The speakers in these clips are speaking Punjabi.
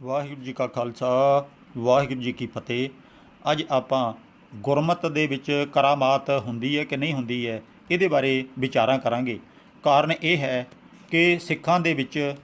ਵਾਹਿਗੁਰੂ ਜੀ ਕਾ ਖਾਲਸਾ, ਵਾਹਿਗੁਰੂ ਜੀ ਕੀ ਫਤਿਹ। ਅੱਜ ਆਪਾਂ ਗੁਰਮਤ ਦੇ ਵਿੱਚ ਕਰਾਮਾਤ ਹੁੰਦੀ ਹੈ ਕਿ ਨਹੀਂ ਹੁੰਦੀ ਹੈ, ਇਹਦੇ ਬਾਰੇ ਵਿਚਾਰਾਂ ਕਰਾਂਗੇ। ਕਾਰਨ ਇਹ ਹੈ ਕਿ ਸਿੱਖਾਂ ਦੇ ਵਿੱਚ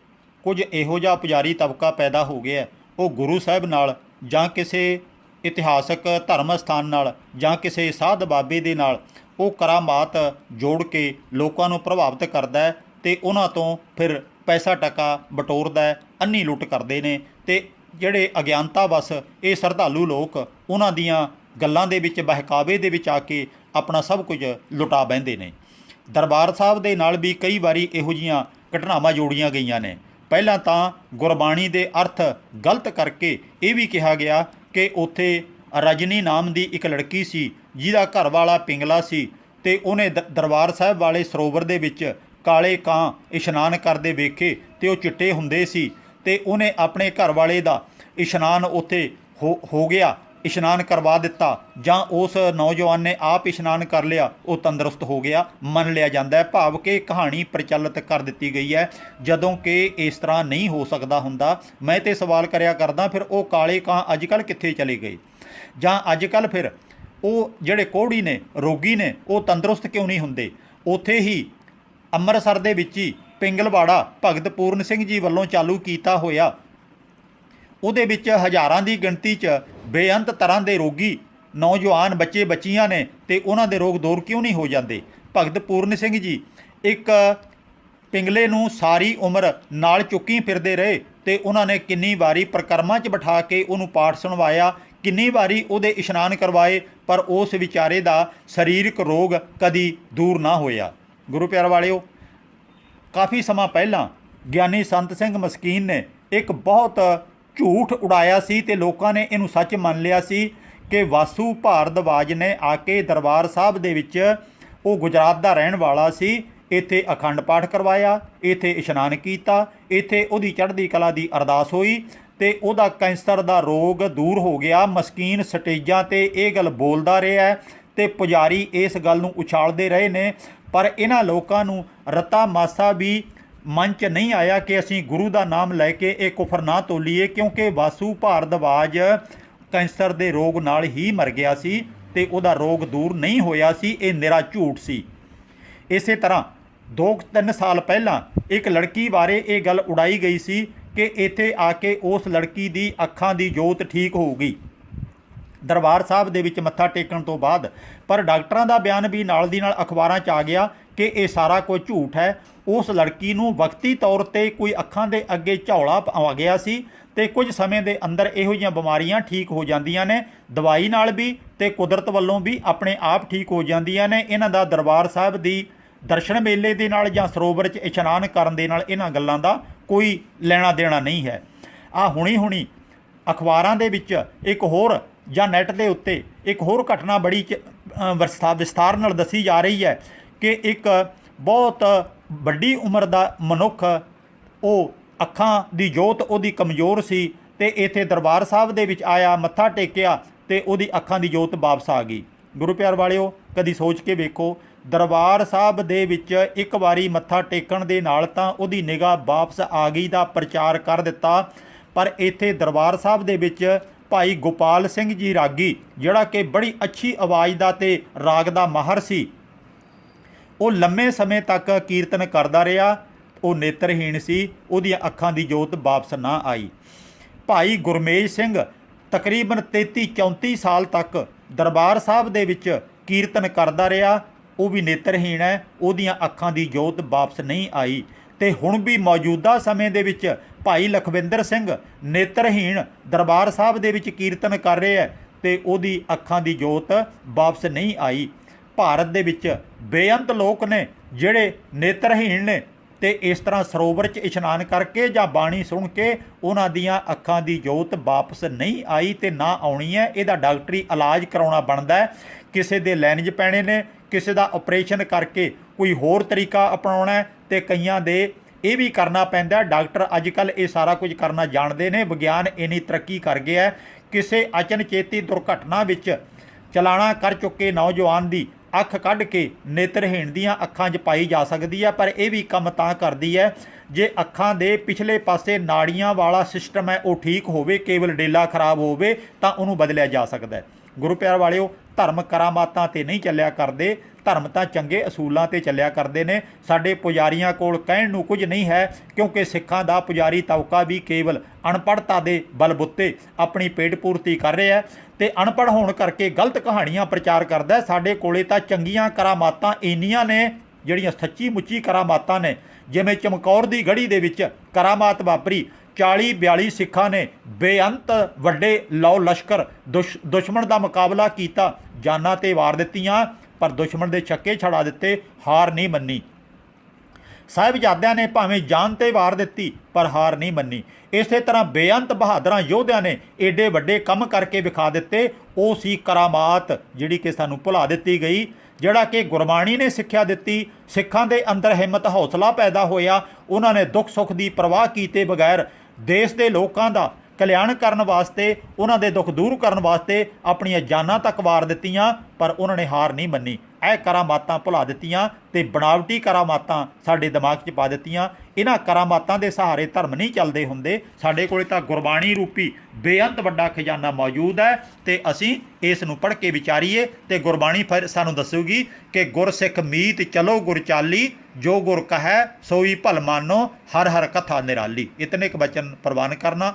ਕੁਝ ਇਹੋ ਜਿਹਾ ਪੁਜਾਰੀ ਤਬਕਾ ਪੈਦਾ ਹੋ ਗਿਆ ਉਹ ਗੁਰੂ ਸਾਹਿਬ ਨਾਲ ਜਾਂ ਕਿਸੇ ਇਤਿਹਾਸਕ ਧਰਮ ਸਥਾਨ ਨਾਲ ਜਾਂ ਕਿਸੇ ਸਾਧ ਬਾਬੇ ਦੇ ਨਾਲ ਉਹ ਕਰਾਮਾਤ ਜੋੜ ਕੇ ਲੋਕਾਂ ਨੂੰ ਪ੍ਰਭਾਵਿਤ ਕਰਦਾ ਹੈ ਤੇ ਉਹਨਾਂ ਤੋਂ ਫਿਰ ਪੈਸਾ ਟਕਾ ਬਟੋਰਦਾ ਅੰਨੀ ਲੁੱਟ ਕਰਦੇ ਨੇ ਤੇ ਜਿਹੜੇ ਅਗਿਆਨਤਾ ਵਸ ਇਹ ਸਰਧਾਲੂ ਲੋਕ ਉਹਨਾਂ ਦੀਆਂ ਗੱਲਾਂ ਦੇ ਵਿੱਚ, ਬਹਿਕਾਵੇ ਦੇ ਵਿੱਚ ਆ ਕੇ ਆਪਣਾ ਸਭ ਕੁਝ ਲੁਟਾ ਬਹਿੰਦੇ ਨੇ। ਦਰਬਾਰ ਸਾਹਿਬ ਦੇ ਨਾਲ ਵੀ ਕਈ ਵਾਰੀ ਇਹੋ ਜੀਆਂ ਘਟਨਾਵਾਂ ਜੋੜੀਆਂ ਗਈਆਂ ਨੇ। ਪਹਿਲਾਂ ਤਾਂ ਗੁਰਬਾਣੀ ਦੇ ਅਰਥ ਗਲਤ ਕਰਕੇ ਇਹ ਵੀ ਕਿਹਾ ਗਿਆ ਕਿ ਉੱਥੇ ਰਜਨੀ ਨਾਮ ਦੀ ਇੱਕ ਲੜਕੀ ਸੀ, ਜਿਹਦਾ ਘਰ ਵਾਲਾ ਪਿੰਗਲਾ ਸੀ ਤੇ ਉਹਨੇ ਦ- ਦਰਬਾਰ ਸਾਹਿਬ ਵਾਲੇ ਸਰੋਵਰ ਦੇ ਵਿੱਚ ਕਾਲੇ ਕਾਂ ਇਸ਼ਨਾਨ ਕਰਦੇ ਵੇਖੇ ਤੇ ਉਹ ਚਿੱਟੇ ਹੁੰਦੇ ਸੀ। ਤੇ ਉਹਨੇ ਆਪਣੇ ਘਰ ਵਾਲੇ ਦਾ ਇਸ਼ਨਾਨ ਉੱਥੇ ਹੋ ਹੋ ਗਿਆ, ਇਸ਼ਨਾਨ ਕਰਵਾ ਦਿੱਤਾ ਜਾਂ ਉਸ ਨੌਜਵਾਨ ਨੇ ਆਪ ਇਸ਼ਨਾਨ ਕਰ ਲਿਆ, ਉਹ ਤੰਦਰੁਸਤ ਹੋ ਗਿਆ, ਮੰਨ ਲਿਆ ਜਾਂਦਾ ਹੈ। ਭਾਵ ਕਿ ਕਹਾਣੀ ਪ੍ਰਚਲਿਤ ਕਰ ਦਿੱਤੀ ਗਈ ਹੈ। ਜਦੋਂ ਕਿ ਇਸ ਤਰ੍ਹਾਂ ਨਹੀਂ ਹੋ ਸਕਦਾ ਹੁੰਦਾ, ਮੈਂ ਤੇ ਸਵਾਲ ਕਰਿਆ ਕਰਦਾ, ਫਿਰ ਉਹ ਕਾਲੇ ਕਾਂ ਅੱਜਕੱਲ ਕਿੱਥੇ ਚਲੇ ਗਏ? ਜਾਂ ਅੱਜਕੱਲ ਫਿਰ ਉਹ ਜਿਹੜੇ ਕੋਹੜੀ ਨੇ, ਰੋਗੀ ਨੇ, ਉਹ ਤੰਦਰੁਸਤ ਕਿਉਂ ਨਹੀਂ ਹੁੰਦੇ? ਉੱਥੇ ਹੀ ਅੰਮ੍ਰਿਤਸਰ ਦੇ ਵਿੱਚ ਹੀ ਪਿੰਗਲਵਾੜਾ ਭਗਤ ਪੂਰਨ ਸਿੰਘ ਜੀ ਵੱਲੋਂ ਚਾਲੂ ਕੀਤਾ ਹੋਇਆ। ਉਹਦੇ ਵਿੱਚ ਹਜ਼ਾਰਾਂ ਦੀ ਗਿਣਤੀ 'ਚ ਬੇਅੰਤ ਤਰ੍ਹਾਂ ਦੇ ਰੋਗੀ, ਨੌਜਵਾਨ ਬੱਚੇ ਬੱਚੀਆਂ ਨੇ ਤੇ ਉਹਨਾਂ ਦੇ ਰੋਗ ਦੂਰ ਕਿਉਂ ਨਹੀਂ ਹੋ ਜਾਂਦੇ? ਭਗਤ ਪੂਰਨ ਸਿੰਘ ਜੀ, ਇੱਕ ਪਿੰਗਲੇ ਨੂੰ ਸਾਰੀ ਉਮਰ ਨਾਲ ਚੁੱਕੀ ਫਿਰਦੇ ਰਹੇ ਤੇ ਉਹਨਾਂ ਨੇ ਕਿੰਨੀ ਵਾਰੀ ਪ੍ਰਕਰਮਾਂ 'ਚ ਬਿਠਾ ਕੇ ਉਹਨੂੰ ਪਾਠ ਸੁਣਵਾਇਆ, ਕਿੰਨੀ ਵਾਰੀ ਉਹਦੇ ਇਸ਼ਨਾਨ ਕਰਵਾਏ, ਪਰ ਉਸ ਵਿਚਾਰੇ ਦਾ ਸਰੀਰਕ ਰੋਗ ਕਦੀ ਦੂਰ ਨਾ ਹੋਇਆ। ਗੁਰੂ ਪਿਆਰ ਵਾਲਿਓ ਕਾਫੀ ਸਮਾਂ ਪਹਿਲਾਂ ਗਿਆਨੀ ਸੰਤ ਸਿੰਘ ਮਸਕੀਨ ਨੇ ਇੱਕ ਬਹੁਤ ਝੂਠ ਉਡਾਇਆ ਸੀ ਤੇ ਲੋਕਾਂ ਨੇ ਇਹਨੂੰ ਸੱਚ ਮੰਨ ਲਿਆ ਸੀ ਕਿ ਵਾਸੂ ਭਾਰਦਵਾਜ ਨੇ ਆ ਕੇ ਦਰਬਾਰ ਸਾਹਿਬ ਦੇ ਵਿੱਚ ਉਹ ਗੁਜਰਾਤ ਦਾ ਰਹਿਣ ਵਾਲਾ ਸੀ, ਇੱਥੇ ਅਖੰਡ ਪਾਠ ਕਰਵਾਇਆ, ਇੱਥੇ ਇਸ਼ਨਾਨ ਕੀਤਾ, ਇੱਥੇ ਉਹਦੀ ਚੜ੍ਹਦੀ ਕਲਾ ਦੀ ਅਰਦਾਸ ਹੋਈ ਤੇ ਉਹਦਾ ਕੈਂਸਰ ਦਾ ਰੋਗ ਦੂਰ ਹੋ ਗਿਆ। ਮਸਕੀਨ ਸਟੇਜਾਂ ਤੇ ਇਹ ਗੱਲ ਬੋਲਦਾ ਰਿਹਾ ਹੈ ਤੇ ਪੁਜਾਰੀ ਇਸ ਗੱਲ ਨੂੰ ਉਛਾਲਦੇ ਰਹੇ ਨੇ ਪਰ ਇਹਨਾਂ ਲੋਕਾਂ ਨੂੰ ਰਤਾ ਮਾਸਾ ਵੀ ਮਨ 'ਚ ਨਹੀਂ ਆਇਆ ਕਿ ਅਸੀਂ ਗੁਰੂ ਦਾ ਨਾਮ ਲੈ ਕੇ ਇਹ ਕੁਫਰ ਨਾ ਤੋਲੀਏ, ਕਿਉਂਕਿ ਵਾਸੂ ਭਾਰਦਵਾਜ ਕੈਂਸਰ ਦੇ ਰੋਗ ਨਾਲ ਹੀ ਮਰ ਗਿਆ ਸੀ ਤੇ ਉਹਦਾ ਰੋਗ ਦੂਰ ਨਹੀਂ ਹੋਇਆ ਸੀ, ਇਹ ਨਿਰਾ ਝੂਠ ਸੀ। ਇਸੇ ਤਰ੍ਹਾਂ 2-3 ਸਾਲ ਪਹਿਲਾਂ ਇੱਕ ਲੜਕੀ ਬਾਰੇ ਇਹ ਗੱਲ ਉਡਾਈ ਗਈ ਸੀ ਕਿ ਇੱਥੇ ਆ ਕੇ ਉਸ ਲੜਕੀ ਦੀ ਅੱਖਾਂ ਦੀ ਜੋਤ ਠੀਕ ਹੋਊਗੀ। ਦਰਬਾਰ ਸਾਹਿਬ ਦੇ ਵਿੱਚ ਮੱਥਾ ਟੇਕਣ ਤੋਂ ਬਾਅਦ, ਪਰ ਡਾਕਟਰਾਂ ਦਾ ਬਿਆਨ ਵੀ ਨਾਲ ਦੀ ਨਾਲ ਅਖਬਾਰਾਂ 'ਚ ਆ ਗਿਆ ਕਿ ਇਹ ਸਾਰਾ ਕੁਝ ਝੂਠ ਹੈ। ਉਸ ਲੜਕੀ ਨੂੰ ਵਕਤੀ ਤੌਰ ਤੇ ਕੋਈ ਅੱਖਾਂ ਦੇ ਅੱਗੇ ਝੌਲਾ ਆ ਗਿਆ ਸੀ ਤੇ ਕੁਝ ਸਮੇਂ ਦੇ ਅੰਦਰ ਇਹੋ ਜਿਹੀਆਂ ਬਿਮਾਰੀਆਂ ਠੀਕ ਹੋ ਜਾਂਦੀਆਂ ਨੇ। ਦਵਾਈ ਨਾਲ ਵੀ ਤੇ ਕੁਦਰਤ ਵੱਲੋਂ ਵੀ ਆਪਣੇ ਆਪ ਠੀਕ ਹੋ ਜਾਂਦੀਆਂ ਨੇ। ਇਹਨਾਂ ਦਾ ਦਰਬਾਰ ਸਾਹਿਬ ਦੀ ਦਰਸ਼ਨ ਮੇਲੇ ਦੇ ਨਾਲ ਜਾਂ ਸਰੋਵਰ 'ਚ ਇਸ਼ਨਾਨ ਕਰਨ ਦੇ ਨਾਲ ਇਹਨਾਂ ਗੱਲਾਂ ਦਾ ਕੋਈ ਲੈਣਾ ਦੇਣਾ ਨਹੀਂ ਹੈ। ਆ ਹੁਣੀ ਹੁਣੀ ਅਖਬਾਰਾਂ ਦੇ ਵਿੱਚ ਇੱਕ ਹੋਰ ਜਾਂ ਨੈੱਟ ਦੇ ਉੱਤੇ ਇੱਕ ਹੋਰ ਘਟਨਾ ਬੜੀ ਚ- ਵਿਸਥਾ, ਵਿਸਥਾਰ ਨਾਲ ਦੱਸੀ ਜਾ ਰਹੀ ਹੈ ਕਿ ਇੱਕ ਬਹੁਤ ਵੱਡੀ ਉਮਰ ਦਾ ਮਨੁੱਖ, ਉਹ ਅੱਖਾਂ ਦੀ ਜੋਤ ਉਹਦੀ ਕਮਜ਼ੋਰ ਸੀ ਤੇ ਇੱਥੇ ਦਰਬਾਰ ਸਾਹਿਬ ਦੇ ਵਿੱਚ ਆਇਆ, ਮੱਥਾ ਟੇਕਿਆ ਤੇ ਉਹਦੀ ਅੱਖਾਂ ਦੀ ਜੋਤ ਵਾਪਸ ਆ ਗਈ। ਗੁਰੂ ਪਿਆਰ ਵਾਲਿਓ, ਕਦੀ ਸੋਚ ਕੇ ਵੇਖੋ, ਦਰਬਾਰ ਸਾਹਿਬ ਦੇ ਵਿੱਚ ਇੱਕ ਵਾਰੀ ਮੱਥਾ ਟੇਕਣ ਦੇ ਨਾਲ ਤਾਂ ਉਹਦੀ ਨਿਗਾਹ ਵਾਪਸ ਆ ਗਈ ਦਾ ਪ੍ਰਚਾਰ ਕਰ ਦਿੱਤਾ, ਪਰ ਇੱਥੇ ਦਰਬਾਰ ਸਾਹਿਬ ਦੇ ਵਿੱਚ ਭਾਈ ਗੋਪਾਲ ਸਿੰਘ ਜੀ ਰਾਗੀ, ਜਿਹੜਾ ਕਿ ਬੜੀ ਅੱਛੀ ਆਵਾਜ਼ ਦਾ ਤੇ ਰਾਗ ਦਾ ਮਾਹਰ ਸੀ। ਉਹ ਲੰਮੇ ਸਮੇਂ ਤੱਕ ਕੀਰਤਨ ਕਰਦਾ ਰਿਹਾ, ਉਹ ਨੇਤਰਹੀਣ ਸੀ, ਉਹਦੀਆਂ ਅੱਖਾਂ ਦੀ ਜੋਤ ਵਾਪਸ ਨਾ ਆਈ। ਭਾਈ ਗੁਰਮੇਜ ਸਿੰਘ ਤਕਰੀਬਨ 33 34 ਸਾਲ ਤੱਕ ਦਰਬਾਰ ਸਾਹਿਬ ਦੇ ਵਿੱਚ ਕੀਰਤਨ ਕਰਦਾ ਰਿਹਾ, ਉਹ ਵੀ ਨੇਤਰਹੀਣ ਹੈ, ਉਹਦੀਆਂ ਅੱਖਾਂ ਦੀ ਜੋਤ ਵਾਪਸ ਨਹੀਂ ਆਈ ਤੇ ਹੁਣ ਵੀ ਮੌਜੂਦਾ ਸਮੇਂ ਦੇ ਵਿੱਚ ਭਾਈ ਲਖਵਿੰਦਰ ਸਿੰਘ ਨੇਤਰਹੀਣ ਦਰਬਾਰ ਸਾਹਿਬ ਦੇ ਵਿੱਚ ਕੀਰਤਨ ਕਰ ਰਿਹਾ ਹੈ ਤੇ ਉਹਦੀ ਅੱਖਾਂ ਦੀ ਜੋਤ ਵਾਪਸ ਨਹੀਂ ਆਈ। ਭਾਰਤ ਦੇ ਵਿੱਚ ਬੇਅੰਤ ਲੋਕ ਨੇ ਜਿਹੜੇ ਨੇਤਰਹੀਣ ਨੇ ਤੇ ਇਸ ਤਰ੍ਹਾਂ ਸਰੋਵਰ 'ਚ ਇਸ਼ਨਾਨ ਕਰਕੇ ਜਾਂ ਬਾਣੀ ਸੁਣ ਕੇ ਉਹਨਾਂ ਦੀਆਂ ਅੱਖਾਂ ਦੀ ਜੋਤ ਵਾਪਸ ਨਹੀਂ ਆਈ ਤੇ ਨਾ ਆਉਣੀ ਹੈ। ਇਹਦਾ ਡਾਕਟਰੀ ਇਲਾਜ ਕਰਾਉਣਾ ਬਣਦਾ ਹੈ। ਕਿਸੇ ਦੇ ਲੈਨਜ਼ ਪੈਣੇ ਨੇ, ਕਿਸੇ ਦਾ ਆਪਰੇਸ਼ਨ ਕਰਕੇ ਕੋਈ ਹੋਰ ਤਰੀਕਾ ਅਪਣਾਉਣਾ ਹੈ ਤੇ ਕਈਆਂ ਦੇ ਇਹ ਵੀ ਕਰਨਾ ਪੈਂਦਾ ਡਾਕਟਰ ਅੱਜ ਕੱਲ ਇਹ ਸਾਰਾ ਕੁਝ ਕਰਨਾ ਜਾਣਦੇ ਨੇ। ਵਿਗਿਆਨ ਇੰਨੀ ਤਰੱਕੀ ਕਰ ਗਿਆ ਕਿਸੇ ਅਚਨਚੇਤੀ ਦੁਰਘਟਨਾ ਵਿੱਚ ਚਲਾਣਾ ਕਰ ਚੁੱਕੇ ਨੌਜਵਾਨ ਦੀ ਅੱਖ ਕੱਢ ਕੇ ਨੇਤਰਹੀਣ ਦੀਆਂ ਅੱਖਾਂ 'ਚ ਪਾਈ ਜਾ ਸਕਦੀ ਹੈ, ਪਰ ਇਹ ਵੀ ਕੰਮ ਤਾਂ ਕਰਦੀ ਹੈ। ਜੇ ਅੱਖਾਂ ਦੇ ਪਿਛਲੇ ਪਾਸੇ ਨਾੜੀਆਂ ਵਾਲਾ ਸਿਸਟਮ ਹੈ, ਉਹ ਠੀਕ ਹੋਵੇ, ਕੇਵਲ ਡੇਲਾ ਖਰਾਬ ਹੋਵੇ, ਤਾਂ ਉਹਨੂੰ ਬਦਲਿਆ ਜਾ ਸਕਦਾ ਹੈ। ਗੁਰੂ ਪਿਆਰ ਵਾਲਿਓ ਧਰਮ ਕਰਾਮਾਤਾਂ ਤੇ ਨਹੀਂ ਚੱਲਿਆ ਕਰਦੇ, ਧਰਮ ਤਾਂ ਚੰਗੇ ਅਸੂਲਾਂ ਤੇ ਚੱਲਿਆ ਕਰਦੇ ਨੇ। ਸਾਡੇ ਪੁਜਾਰੀਆਂ ਕੋਲ ਕਹਿਣ ਨੂੰ ਕੁਝ ਨਹੀਂ ਹੈ, ਕਿਉਂਕਿ ਸਿੱਖਾਂ ਦਾ ਪੁਜਾਰੀ ਤਬਕਾ ਵੀ ਕੇਵਲ ਅਨਪੜ੍ਹਤਾ ਦੇ ਬਲਬੁੱਤੇ ਆਪਣੀ ਪੇਟ ਪੂਰਤੀ ਕਰ ਰਿਹਾ ਹੈ ਤੇ ਅਨਪੜ੍ਹ ਹੋਣ ਕਰਕੇ ਗਲਤ ਕਹਾਣੀਆਂ ਪ੍ਰਚਾਰ ਕਰਦਾ ਸਾਡੇ ਕੋਲੇ ਤਾਂ ਚੰਗੀਆਂ ਕਰਾਮਾਤਾਂ ਇੰਨੀਆਂ ਨੇ, ਜਿਹੜੀਆਂ ਸੱਚੀ ਮੁੱਚੀ ਕਰਾਮਾਤਾਂ ਨੇ। ਜਿਵੇਂ ਚਮਕੌਰ ਦੀ ਗੜੀ ਦੇ ਵਿੱਚ ਕਰਾਮਾਤ ਵਾਪਰੀ 40 42 ਸਿੱਖਾਂ ਨੇ ਬੇਅੰਤ ਵੱਡੇ ਲਓ ਲਸ਼ਕਰ ਦੁਸ਼- ਦੁਸ਼ਮਣ ਦਾ ਮੁਕਾਬਲਾ ਕੀਤਾ। ਜਾਨਾਂ ਤੇ ਵਾਰ ਦਿੱਤੀਆਂ, ਪਰ ਦੁਸ਼ਮਣ ਦੇ ਛੱਕੇ ਛੜਾ ਦਿੱਤੇ, ਹਾਰ ਨਹੀਂ ਮੰਨੀ। ਸਾਹਿਬਜ਼ਾਦਿਆਂ ਨੇ ਭਾਵੇਂ ਜਾਨ ਤੇ ਵਾਰ ਦਿੱਤੀ, ਪਰ ਹਾਰ ਨਹੀਂ ਮੰਨੀ। ਇਸੇ ਤਰ੍ਹਾਂ ਬੇਅੰਤ ਬਹਾਦਰਾਂ ਯੋਧਿਆਂ ਨੇ ਏਡੇ ਵੱਡੇ ਕੰਮ ਕਰਕੇ ਵਿਖਾ ਦਿੱਤੇ। ਉਹ ਸੀ ਕਰਾਮਾਤ, ਜਿਹੜੀ ਕਿ ਸਾਨੂੰ ਭੁਲਾ ਦਿੱਤੀ ਗਈ, ਜਿਹੜਾ ਕਿ ਗੁਰਬਾਣੀ ਨੇ ਸਿੱਖਿਆ ਦਿੱਤੀ। ਸਿੱਖਾਂ ਦੇ ਅੰਦਰ ਹਿੰਮਤ, ਹੌਸਲਾ ਪੈਦਾ ਹੋਇਆ। ਉਹਨਾਂ ਨੇ ਦੁੱਖ ਸੁੱਖ ਦੀ ਪਰਵਾਹ ਕੀਤੇ ਬਗੈਰ ਦੇਸ਼ ਦੇ ਲੋਕਾਂ ਦਾ ਕਲਿਆਣ ਕਰਨ ਵਾਸਤੇ, ਉਹਨਾਂ ਦੇ ਦੁੱਖ ਦੂਰ ਕਰਨ ਵਾਸਤੇ ਆਪਣੀਆਂ ਜਾਨਾਂ ਤੱਕ ਵਾਰ ਦਿੱਤੀਆਂ, ਪਰ ਉਹਨਾਂ ਨੇ ਹਾਰ ਨਹੀਂ ਮੰਨੀ। ਇਹ ਕਰਾਮਾਤਾਂ ਭੁਲਾ ਦਿੱਤੀਆਂ ਤੇ ਬਣਾਵਟੀ ਕਰਾਮਾਤਾਂ ਸਾਡੇ ਦਿਮਾਗ 'ਚ ਪਾ ਦਿੱਤੀਆਂ। ਇਹਨਾਂ ਕਰਾਮਾਤਾਂ ਦੇ ਸਹਾਰੇ ਧਰਮ ਨਹੀਂ ਚੱਲਦੇ ਹੁੰਦੇ। ਸਾਡੇ ਕੋਲੇ ਤਾਂ ਗੁਰਬਾਣੀ ਰੂਪੀ ਬੇਅੰਤ ਵੱਡਾ ਖਜ਼ਾਨਾ ਮੌਜੂਦ ਹੈ ਤੇ ਅਸੀਂ ਇਸ ਨੂੰ ਪੜ੍ਹ ਕੇ ਵਿਚਾਰੀਏ ਤੇ ਗੁਰਬਾਣੀ ਫਿਰ ਸਾਨੂੰ ਦੱਸੂਗੀ ਕਿ ਗੁਰਸਿੱਖ ਮੀਤ ਚਲੋ ਗੁਰ ਚਾਲੀ, ਜੋ ਗੁਰ ਕਹੈ ਸੋਈ ਭਲ ਮਾਨੋ, ਹਰ ਹਰ ਕਥਾ ਨਿਰਾਲੀ। ਇਤਨੇ ਕੁ ਬਚਨ ਪ੍ਰਵਾਨ ਕਰਨਾ।